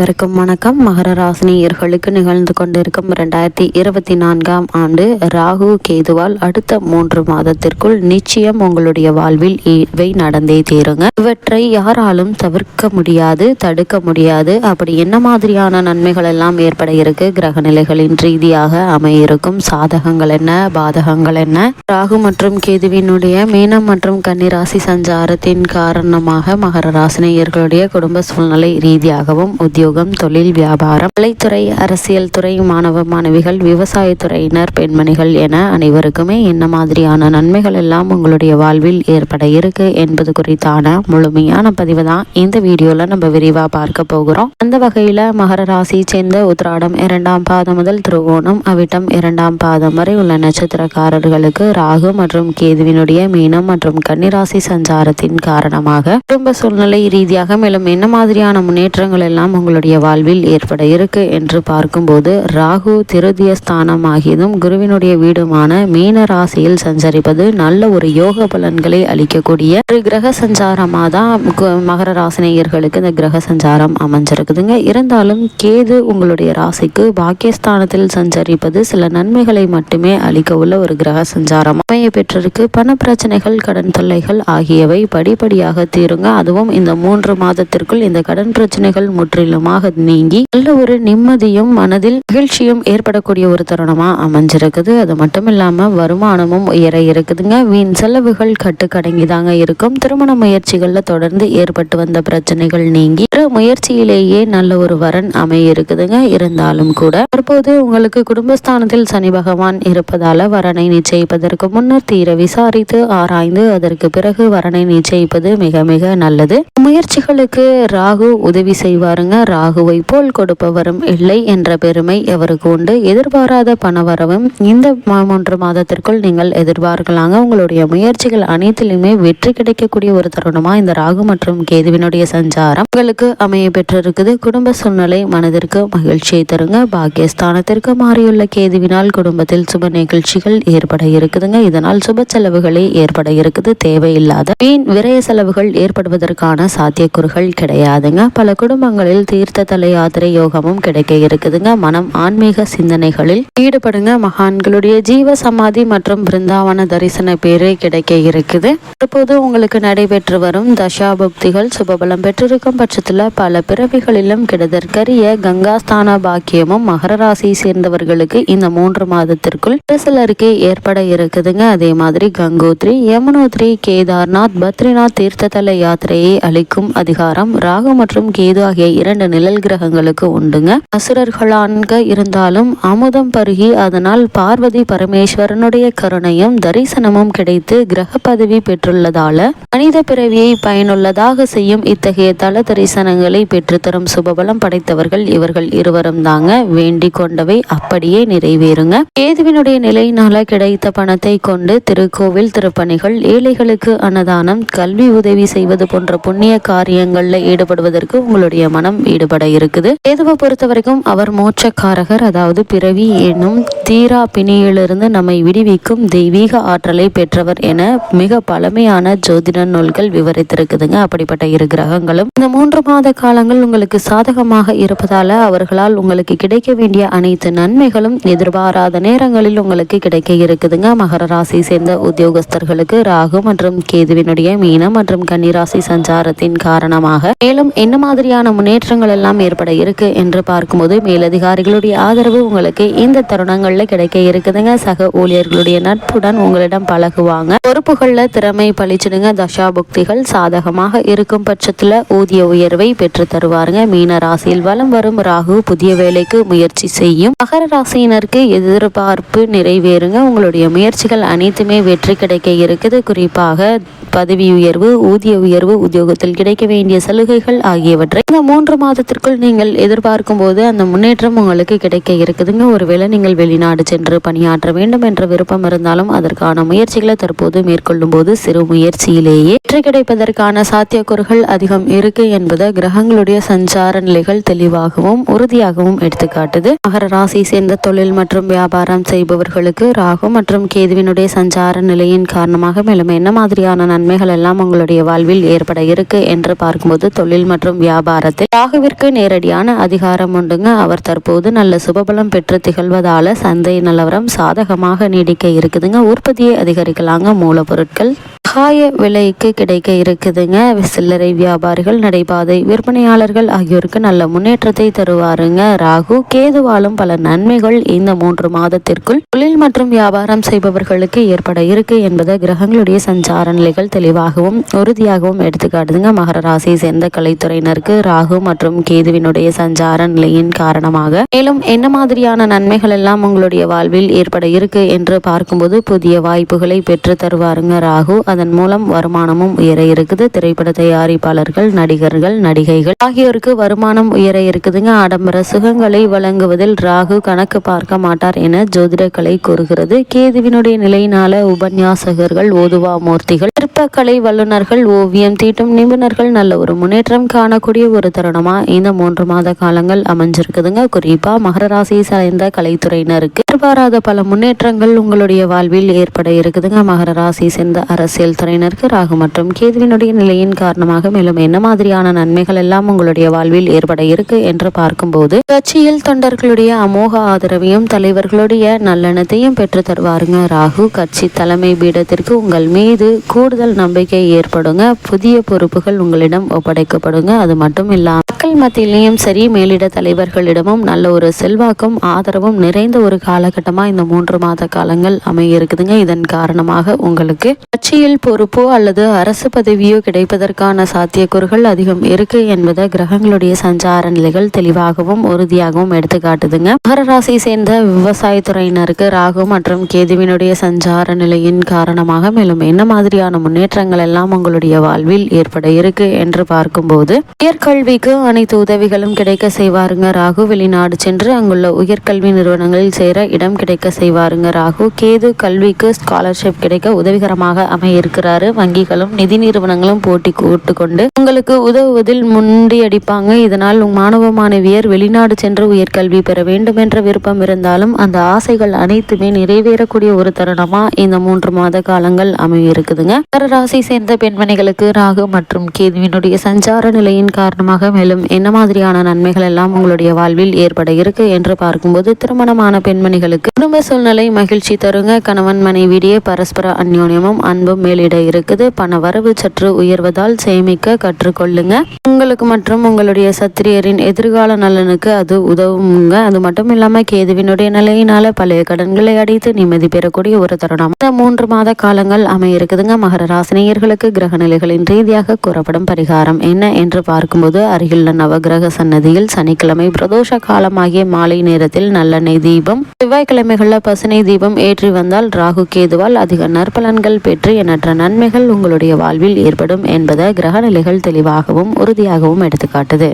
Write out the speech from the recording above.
வணக்கம் வணக்கம். மகர ராசினியர்களுக்கு நிகழ்ந்து கொண்டிருக்கும் இரண்டாயிரத்தி இருபத்தி நான்காம் ஆண்டு ராகு கேதுவால் அடுத்த மூன்று மாதத்திற்குள் நிச்சயம் உங்களுடைய வாழ்வில் இவை நடந்தே தீருங்க. இவற்றை யாராலும் தவிர்க்க முடியாது தடுக்க முடியாது. அப்படி என்ன மாதிரியான நன்மைகள் எல்லாம் ஏற்பட இருக்கு? கிரக நிலைகளின் ரீதியாக அமையிருக்கும் சாதகங்கள் என்ன? பாதகங்கள் என்ன? ராகு மற்றும் கேதுவினுடைய மீனம் மற்றும் கன்னிராசி சஞ்சாரத்தின் காரணமாக மகர ராசினியர்களுடைய குடும்ப சூழ்நிலை ரீதியாகவும் உத்தியோக உத்தியோகம் தொழில் வியாபாரம் கலைத்துறை அரசியல் துறை மாணவ மாணவிகள் விவசாயத்துறையினர் பெண்மணிகள் என அனைவருக்குமே என்ன மாதிரியான நன்மைகள் எல்லாம் உங்களுடைய வாழ்வில் ஏற்பட இருக்கு என்பது குறித்தான முழுமையான பதிவு தான் இந்த வீடியோல நம்ம விரிவா பார்க்க போகிறோம். அந்த வகையில மகர ராசி சேர்ந்த உத்ராடம் இரண்டாம் பாதம் முதல் திருவோணம் அவிட்டம் இரண்டாம் பாதம் வரை உள்ள நட்சத்திரக்காரர்களுக்கு ராகு மற்றும் கேதுவினுடைய மீனம் மற்றும் கன்னிராசி சஞ்சாரத்தின் காரணமாக குடும்ப சூழ்நிலை ரீதியாக மேலும் என்ன மாதிரியான முன்னேற்றங்கள் எல்லாம் உங்களுக்கு உங்களுடைய வாழ்வில் ஏற்பட இருக்கு என்று பார்க்கும்போது ராகு திருதிய ஸ்தானம் ஆகியதும் குருவினுடைய வீடுமான மீன ராசியில் சஞ்சரிப்பது நல்ல ஒரு யோக பலன்களை அளிக்கக்கூடிய ஒரு கிரக சஞ்சாரமாக தான் மகர ராசினியர்களுக்கு இந்த கிரக சஞ்சாரம் அமைஞ்சிருக்குதுங்க. இருந்தாலும் கேது உங்களுடைய ராசிக்கு பாக்கியஸ்தானத்தில் சஞ்சரிப்பது சில நன்மைகளை மட்டுமே அளிக்க உள்ள ஒரு கிரக சஞ்சாரம். அமைய பெற்றிருக்கு பண பிரச்சனைகள் கடன் தொல்லைகள் ஆகியவை படிப்படியாக தீருங்க. அதுவும் இந்த மூன்று மாதத்திற்குள் இந்த கடன் பிரச்சனைகள் முற்றிலும் முழுவதுமாக நீங்கி நல்ல ஒரு நிம்மதியும் மனதில் மகிழ்ச்சியும் ஏற்படக்கூடிய ஒரு தருணமா அமைஞ்சிருக்குது. அது மட்டும் இல்லாம வருமானமும் உயர இருக்குதுங்க. வீண் செலவுகள் கட்டுக்கடங்கி தாங்க இருக்கும். திருமண முயற்சிகள்ல தொடர்ந்து ஏற்பட்டு வந்த பிரச்சனைகள் நீங்கி முயற்சியிலேயே நல்ல ஒரு வரன் அமைய இருக்குதுங்க இருந்தாலும் கூட தற்போது உங்களுக்கு குடும்பஸ்தானத்தில் சனி பகவான் இருப்பதால வரனை நிச்சயிப்பதற்கு முன்னர் தீர விசாரித்து ஆராய்ந்து அதற்கு பிறகு வரனை நிச்சயிப்பது மிக மிக நல்லது. முயற்சிகளுக்கு ராகு உதவி செய்வாருங்க. ராகுவை போல் கொடுப்பவரும் இல்லை என்ற பெருமை எவருக்கு உண்டு? எதிர்பாராத பணவரவும் இந்த மூன்று மாதத்திற்குள் நீங்கள் எதிர்பார்க்கலாங்க உங்களுடைய முயற்சிகள் அனைத்திலுமே வெற்றி கிடைக்கக்கூடிய ஒரு தருணமா? இந்த ராகு மற்றும் கேதுவினுடைய சஞ்சாரம் உங்களுக்கு அமைய பெற்றிருக்குது. குடும்ப சூழ்நிலை மனதிற்கு மகிழ்ச்சியை தருங்க. பாக்கியஸ்தானத்திற்கு மாறியுள்ள கேதுவினால் குடும்பத்தில் சுப நிகழ்ச்சிகள் ஏற்பட இருக்குதுங்க. இதனால் சுப செலவுகளே ஏற்பட இருக்குது. தேவையில்லாத வீண் விரய செலவுகள் ஏற்படுவதற்கான சாத்தியக்கூறுகள் கிடையாதுங்க. பல குடும்பங்களில் தீர் தலை யாத்திரை யோகமும் கிடைக்க இருக்குதுங்க. மனம் ஆன்மீக சிந்தனைகளில் ஈடுபடுங்க. மகான்களுடைய ஜீவ சமாதி மற்றும் பிருந்தாவன தரிசன பேரு கிடைக்க இருக்குது. தற்போது உங்களுக்கு நடைபெற்று வரும் தசாபக்திகள் சுபபலம் பெற்றிருக்கும் பட்சத்துல பல பிறவிகளிலும் கிடதற்கரிய கங்காஸ்தான பாக்கியமும் மகர ராசியை சேர்ந்தவர்களுக்கு இந்த மூன்று மாதத்திற்குள் சிலருக்கு ஏற்பட இருக்குதுங்க. அதே மாதிரி கங்கோத்ரி யமுனோத்ரி கேதார்நாத் பத்ரிநாத் தீர்த்ததல யாத்திரையை அளிக்கும் அதிகாரம் ராகு மற்றும் கேது ஆகிய இரண்டு நிழல் கிரகங்களுக்கு உண்டுங்க. அசுரர்களாக இருந்தாலும் அமுதம் பருகி அதனால் பார்வதி பரமேஸ்வரனுடைய கருணையும் தரிசனமும் கிடைத்து கிரக பதவி பெற்றுள்ளதால மனித பிறவியை பயனுள்ளதாக செய்யும் இத்தகைய தல தரிசனங்களை பெற்றுத்தரும் சுபபலம் படைத்தவர்கள் இவர்கள் இருவரும் தாங்க. வேண்டிக் கொண்டவை அப்படியே நிறைவேறுங்க. கேதுவினுடைய நிலையினால கிடைத்த பணத்தை கொண்டு திருக்கோவில் திருப்பணிகள் ஏழைகளுக்கு அன்னதானம் கல்வி உதவி செய்வது போன்ற புண்ணிய காரியங்களில் ஈடுபடுவதற்கு உங்களுடைய மனம் ஈடுபட இருக்குது. கேதுவை பொறுத்த வரைக்கும் அவர் மோட்சக்காரகர். அதாவது பிறவி என்னும் தீரா பிணியிலிருந்து நம்மை விடுவிக்கும் தெய்வீக ஆற்றலை பெற்றவர் என மிக பழமையான ஜோதிட நூல்கள் விவரித்திருக்குதுங்க. அப்படிப்பட்ட இரு கிரகங்களும். இந்த மூன்று மாத காலங்கள் உங்களுக்கு சாதகமாக இருப்பதால அவர்களால் உங்களுக்கு கிடைக்க வேண்டிய அனைத்து நன்மைகளும் எதிர்பாராத நேரங்களில் உங்களுக்கு கிடைக்க இருக்குதுங்க. மகர ராசி சேர்ந்த உத்தியோகஸ்தர்களுக்கு ராகு மற்றும் கேதுவினுடைய மீனம் மற்றும் கன்னிராசி சஞ்சாரத்தின் காரணமாக. மேலும் என்ன மாதிரியான முன்னேற்றங்கள் எல்லாம் ஏற்பட இருக்கு என்று பார்க்கும்போது மேலதிகாரிகளுடைய ஆதரவு உங்களுக்கு இந்த தருணங்கள்ல கிடைக்க இருக்குதுங்க. சக ஊழியர்களுடைய நட்புடன் உங்களிடம் பழகுவாங்க. பொறுப்புகள்ல திறமை பழிச்சிடுங்க. தசா புக்திகள் சாதகமாக இருக்கும் பட்சத்துல ஊதிய உயர்வை பெற்று தருவாருங்க. மீன ராசியில் வலம் வரும் ராகு புதிய வேலைக்கு முயற்சி செய்யும். மகர ராசியினருக்கு எதிர்பார்ப்பு நிறைவேறுங்க. உங்களுடைய முயற்சிகள் அனைத்துமே வெற்றி கிடைக்க இருக்குது. குறிப்பாக பதவி உயர்வு ஊதிய உயர்வு உத்தியோகத்தில் கிடைக்க வேண்டிய சலுகைகள் ஆகியவற்றை இந்த மூன்று மாதத்திற்குள் நீங்கள் எதிர்பார்க்கும் போது அந்த முன்னேற்றம் உங்களுக்கு கிடைக்க இருக்குதுங்க. ஒருவேளை நீங்கள் வெளிநாடு சென்று பணியாற்ற வேண்டும் என்ற விருப்பம் இருந்தாலும் அதற்கான முயற்சிகளை தற்போது மேற்கொள்ளும் போது சிறு முயற்சியிலேயே வெற்றி கிடைப்பதற்கான சாத்தியக்கூறுகள் அதிகம் இருக்கு என்பதை கிரகங்களுடைய சஞ்சார நிலைகள் தெளிவாகவும் உறுதியாகவும் எடுத்துக்காட்டுது. மகர ராசி சேர்ந்த தொழில் மற்றும் வியாபாரம் செய்பவர்களுக்கு ராகு மற்றும் கேதுவினுடைய சஞ்சார நிலையின் காரணமாக மேலும் என்ன மாதிரியான நன்மைகள் எல்லாம் உங்களுடைய வாழ்வில் ஏற்பட இருக்கு என்று பார்க்கும்போது தொழில் மற்றும் வியாபாரத்தில் ராகுவின் ராகுவிற்கு நேரடியான அதிகாரம் உண்டுங்க. அவர் தற்போது நல்ல சுபபலம் பெற்று திகழ்வதால சந்தை நிலவரம் சாதகமாக நீடிக்க இருக்குதுங்க. உற்பத்தியை அதிகரிக்கலாங்க மூலப்பொருட்கள். காய விலைக்கு கிடைக்க இருக்குதுங்க. சில்லறை வியாபாரிகள் நடைபாதை விற்பனையாளர்கள் ஆகியோருக்கு நல்ல முன்னேற்றத்தை தருவாருங்க. ராகு கேதுவாலும் பல நன்மைகள் இந்த மூன்று மாதத்திற்குள் தொழில் மற்றும் வியாபாரம் செய்பவர்களுக்கு ஏற்பட இருக்கு என்பதை கிரகங்களுடைய சஞ்சார நிலைகள் தெளிவாகவும் உறுதியாகவும் எடுத்துக்காட்டுதுங்க. மகர ராசியை சேர்ந்த கலைத்துறையினருக்கு ராகு மற்றும் கேதுவினுடைய சஞ்சார நிலையின் காரணமாக மேலும் என்ன மாதிரியான நன்மைகள் எல்லாம் உங்களுடைய வாழ்வில் ஏற்பட இருக்கு என்று பார்க்கும்போது புதிய வாய்ப்புகளை பெற்று தருவாருங்க. ராகு அதன் மூலம் வருமானமும் உயர இருக்குது. திரைப்பட தயாரிப்பாளர்கள் நடிகர்கள் நடிகைகள் ஆகியோருக்கு வருமானம் உயர இருக்குதுங்க. ஆடம்பர சுகங்களை வழங்குவதில் ராகு கணக்கு பார்க்க மாட்டார் என ஜோதிடக்கலை கூறுகிறது. கேதுவினுடைய நிலையினால உபன்யாசகர்கள் ஓதுவா மூர்த்திகள் சிற்பக்கலை வல்லுநர்கள் ஓவியம் தீட்டும் நிபுணர்கள் நல்ல ஒரு முன்னேற்றம் காணக்கூடிய ஒரு தருணமா இந்த மூன்று மாத காலங்கள் அமைஞ்சிருக்குதுங்க. குறிப்பா மகர ராசியை சார்ந்த கலைத்துறையினருக்கு எதிர்பாராத பல முன்னேற்றங்கள் உங்களுடைய வாழ்வில் ஏற்பட இருக்குதுங்க. மகர ராசி சேர்ந்த அரசியல் துறையினருக்கு ராகு மற்றும் கேதுவினுடைய நிலையின் காரணமாக மேலும் என்ன மாதிரியான நன்மைகள் எல்லாம் உங்களுடைய வாழ்வில் ஏற்பட இருக்கு என்று பார்க்கும்போது கட்சியில் தொண்டர்களுடைய அமோக ஆதரவையும் தலைவர்களுடைய நல்லெண்ணத்தையும் பெற்று தருவாருங்க. ராகு கட்சி தலைமை பீடத்திற்கு உங்கள் மீது கூடுதல் நம்பிக்கை ஏற்படுங்க. புதிய பொறுப்புகள் உங்களிடம் ஒப்படைக்கப்படுங்க. அது மட்டும் இல்லாமல் மக்கள் மத்தியிலையும் சரி மேலிட தலைவர்களிடமும் நல்ல ஒரு செல்வாக்கும் ஆதரவும் நிறைந்த ஒரு காலகட்டமாக இந்த மூன்று மாத காலங்கள் அமைய இருக்குதுங்க. இதன் காரணமாக உங்களுக்கு கட்சியில் பொறுப்போ அல்லது அரசு பதவியோ கிடைப்பதற்கான சாத்தியக்கூறுகள் அதிகம் இருக்கு என்பதை கிரகங்களுடைய சஞ்சார நிலைகள் தெளிவாகவும் உறுதியாகவும் எடுத்துக்காட்டுதுங்க மகர ராசியை சேர்ந்த விவசாயத்துறையினருக்கு ராகு மற்றும் கேதுவினுடைய சஞ்சார நிலையின் காரணமாக மேலும் என்ன மாதிரியான முன்னேற்றங்கள் எல்லாம் உங்களுடைய வாழ்வில் ஏற்பட இருக்கு என்று பார்க்கும்போது உயர்கல்விக்கு அனைத்து உதவிகளும் கிடைக்க செய்வாருங்க. ராகு வெளிநாடு சென்று அங்குள்ள உயர்கல்வி நிறுவனங்களில் சேர இடம் கிடைக்க செய்வாருங்க. ராகு கேது கல்விக்கு ஸ்காலர்ஷிப் கிடைக்க உதவிகரமாக அமைய இருக்கிறாரு. வங்கிகளும் நிதி நிறுவனங்களும் போட்டி கூட்டு கொண்டு உங்களுக்கு உதவுவதில் முண்டியடிப்பாங்க. இதனால் மாணவ மாணவியர் வெளிநாடு சென்று உயர்கல்வி பெற வேண்டும் என்ற விருப்பம் இருந்தாலும் அந்த ஆசைகள் அனைத்துமே நிறைவேறக்கூடிய ஒரு தருணமா இந்த மூன்று மாத காலங்கள் அமையிருக்குதுங்க ராசி சேர்ந்த பெண்மணிகளுக்கு ராகு மற்றும் கேதுவினுடைய சஞ்சார நிலையின் காரணமாக மேலும் என்ன மாதிரியான நன்மைகள் எல்லாம் உங்களுடைய வாழ்வில் ஏற்பட இருக்கு என்று பார்க்கும்போது திருமணமான பெண்மணிகளுக்கு குடும்ப சூழ்நிலை மகிழ்ச்சி தருங்க. கணவன் மனைவியிடையே பரஸ்பர அந்யோன்யமும் அன்பும் மேலிட இருக்குது. பண வரவு சற்று உயர்வதால் சேமிக்க கற்றுக்கொள்ளுங்க. உங்களுக்கு மற்றும் உங்களுடைய சத்திரியரின் எதிர்கால நலனுக்கு அது உதவுங்க. அது மட்டும் இல்லாம கேதுவினுடைய நிலையினால பழைய கடன்களை அடைத்து நிம்மதி பெறக்கூடிய ஒரு தருணம். இந்த மூன்று மாத காலங்கள் அமைய இருக்குதுங்க மகர ராசினியர்களுக்கு கிரக நிலைகளின் ரீதியாக கூறப்படும் பரிகாரம் என்ன என்று பார்க்கும்போது அருகிலுள்ள நவகிரக சன்னதியில் சனிக்கிழமை பிரதோஷ காலமாகிய மாலை நேரத்தில் நல்லெண்ணெய் தீபம் செவ்வாய்க்கிழமைகளில் பசுனை தீபம் ஏற்றி வந்தால் ராகு கேதுவால் அதிக நற்பலன்கள் பெற்று என எண்ணற்ற நன்மைகள் உங்களுடைய வாழ்வில் ஏற்படும் என்பதை கிரகநிலைகள் தெளிவாகவும் உறுதியாகவும் எடுத்துக்காட்டுது.